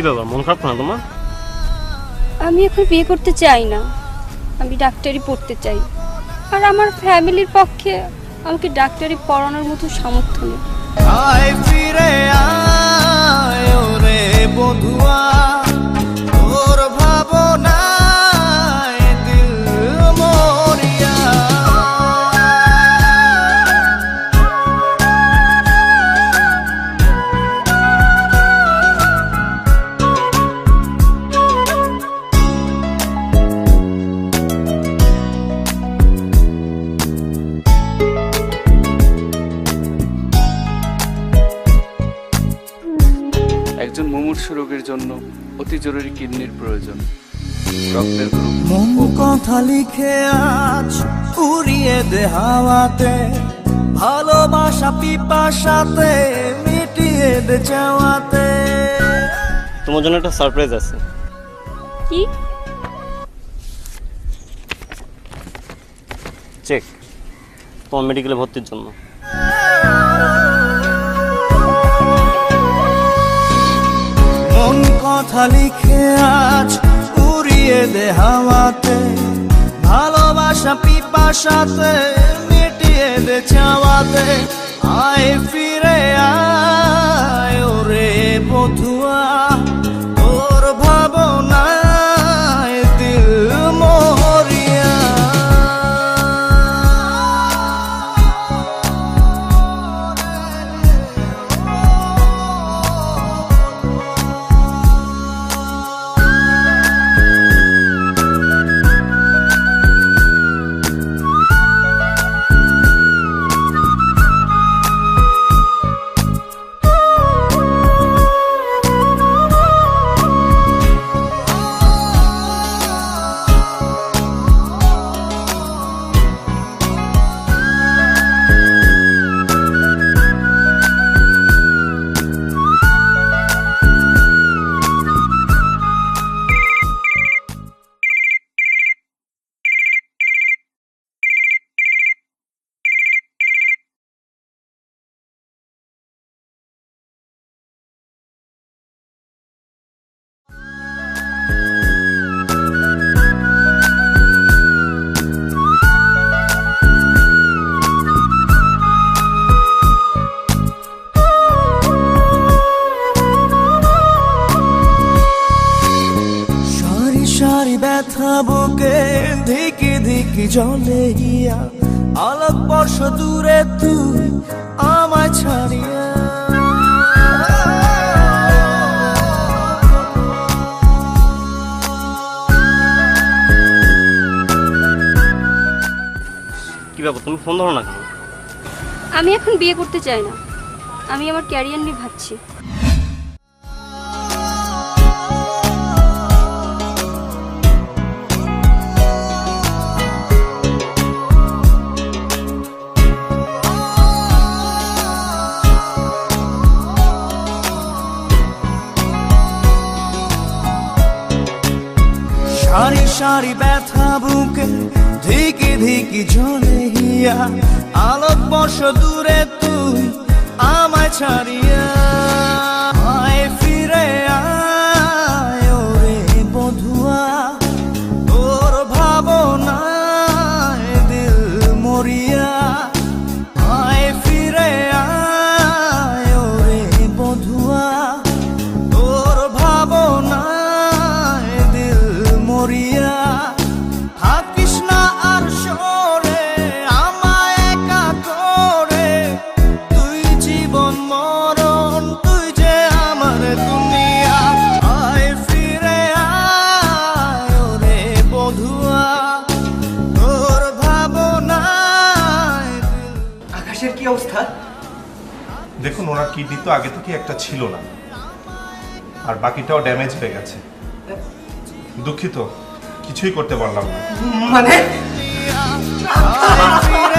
কি দাদা মন খারাপ না তোমার? আমি এখন বিয়ে করতে চাই না। আমি ডাক্তারি পড়তে চাই। আর আমার ফ্যামিলির পক্ষে আমাকে ডাক্তারি পড়ানোর মতো সামর্থ্য নেই। মুমূর্ষু রোগীর জন্য অতি জরুরি কিডনির প্রয়োজন। রক্তের গ্রুপ মন কথা লিখে আজ উড়িয়ে দে হাওয়াতে ভালোবাসা পিপাসাতে মিটিয়ে দে চাওয়াতে। তোমার জন্য একটা সারপ্রাইজ আছে। কি? চেক তোমার মেডিকেলে ভর্তির জন্য। কথা লিখে আজ উড়িয়ে দে হাওয়াতে। ভালোবাসা পিপাসাতে মিটিয়ে দে চাওয়াতে। আয় ফিরে আয় ওরে বধুয়া। সারি ব্যথা বুকে ধিকি ধিকি জলে গিয়া আলোক বর্ষ দূরে তুই আমায় ছাড়িয়া। কি ব্যাপার তুমি ফোন ধরো না কেন? আমি এখন বিয়ে করতে চাই না। আমি আমার ক্যারিয়ার নিয়ে ভাবছি। সারি ব্যথা বুকে ধিকি ধিকি জলে হিয়া আলোক বর্ষ দূরে তুই আমায় ছাড়িয়া থাকিস না আর সরে আমায় একা তুই জীবন মরণ তুই যে আমার দুনিয়া আয় ফিরে বধুয়া। তোর ভাবনায় আকাশের কি অবস্থা? দেখুন ওনার কিডনি তো আগে থেকে একটা ছিল না। আর বাকিটাও ড্যামেজ হয়ে গেছে। দুঃখিত। কিছুই করতে পারলাম না। মানে?